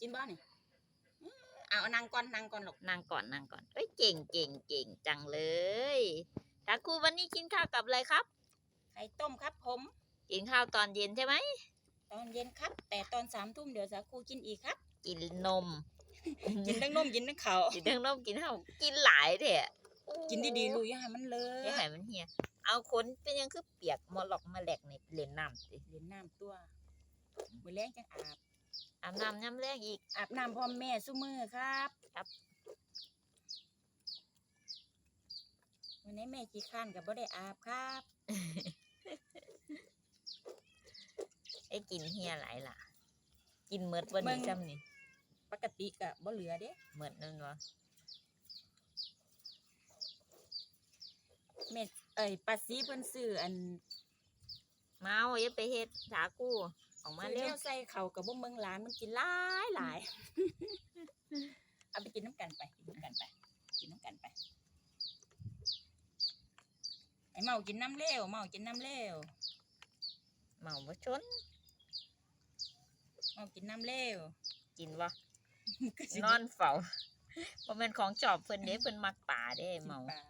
กินบ้านี่อื้อเอาเอานั่งก่อนนั่งก่อนลูกนั่งก่อนนั่งก่อนเอ้ยเก่งเก่งเก่งจังเลยตาครูวันนี้กินข้าวกับอะไรครับ ไข่ต้มครับ ผม กินข้าวตอนเย็นใช่ไหมตอนเย็นครับ แต่ตอนสามทุ่มเดี๋ยวสาคูกินอีกครับ กินนม กินทั้งนมกินทั้งเขาวกินทั้งนมกินทั้งกินหลายเถอะกินดีๆลุยอย่าให้มันเลอย่าอะให้มันเหี่ยเอาคนเป็นยังคือเปียกมอหลอกมาแหลกในเล่นน้ำสิ เล่นน้ำตัวมือแรงจังอาบ อาบน้ำย้ำแรกอีก อาบน้ำพร้อมแม่ซุมือครับครับ วันนี้แม่ขี้ข้านกับบ่ได้อาบครับไอ้กินเหี่ยหลายล่ะ กินเมิดวันนี้จำนี่ปกติกะบ่เหลือเด้เมิดนั่นวะแม่เอ้ยปัสสีเพิ่นซื้ออัน เมาอย่าไปเฮ็ดสากู ออกมาซื้อเร็แนววใส่เขาวกับบ่เมืองหลานมันกินหลายหลายเอาไปกินน้ำกันไปกินน้ำกันไปกินน้ำกันไปไอเมากินน้ำเล้วเมากินน้ำเล้วเมาบ่ชนเมากินน้ำเล้วกินวะก็สินอนเฝ้าบ่แม่นของจอบเพิ่นเด้เพิ่นมักป่าเด้กินเมาปลา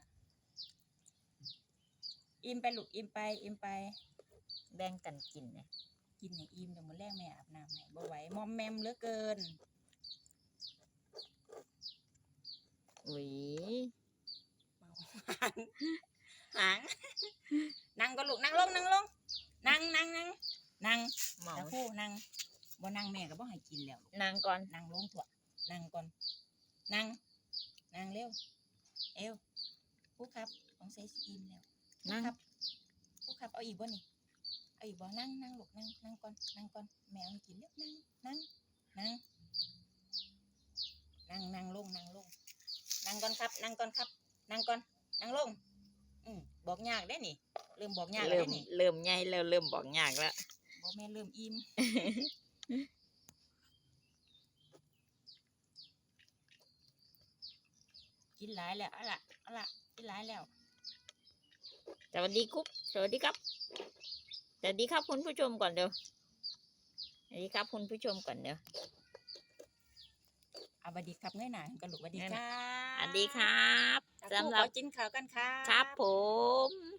อิ่มไปลูกอิ่มไปอิ่มไป แบ่งกันกินเนี่ย กินให้อิ่มเดี๋ยวมื้อแรกแม่อาบน้ำให้บ่ไหวมอมแมมเหลือเกิน อุ้ยเมาหางหางนั่งก็ลูกนั่งลงนั่งลงนั่งนั่งนั่งนั่งเมาตะคู่นั่งบ่นั่งแม่ก็บ่ให้กินแล้วนางก่อนนั่งลงถั่วนั่งก่อนนั่งนั่งเร็วเอวผู้ครับของใส่ซีอิมแล้วนั่งครับผู้ครับเอาอีกบ่นี่ เอาอีกบ่นั่งนั่งลูกนั่งนั่งก่อนนั่งก่อนแมวให้กินเร็วนั่งนั่งนั่งนั่งนั่งลงนั่งลงนั่งก่อนครับ นั่งก่อนครับ นั่งก่อนนั่งลงอืมบอกยากได้นี่เริ่มบอกยากแล้วเริ่มได้นี่เริ่มใหญ่แล้วเริ่มบอกยากแล้วบอกแม่เริ่มอิ่มกินหลายแล้วเอาล่ะเอาล่ะกินหลายแล้วสวัสดีคุปสวัสดีครับ สวัสดีครับคุณผู้ชมก่อนเดี๋ยวสวัสดีครับคุณผู้ชมก่อนเดี๋ยวเอาบัดดีครับเงยหน้ากันลูกบัดดีเงยคหน้ารับสวัสดีครับสำสำหหรัรับบกินข้าวกันครับครับผม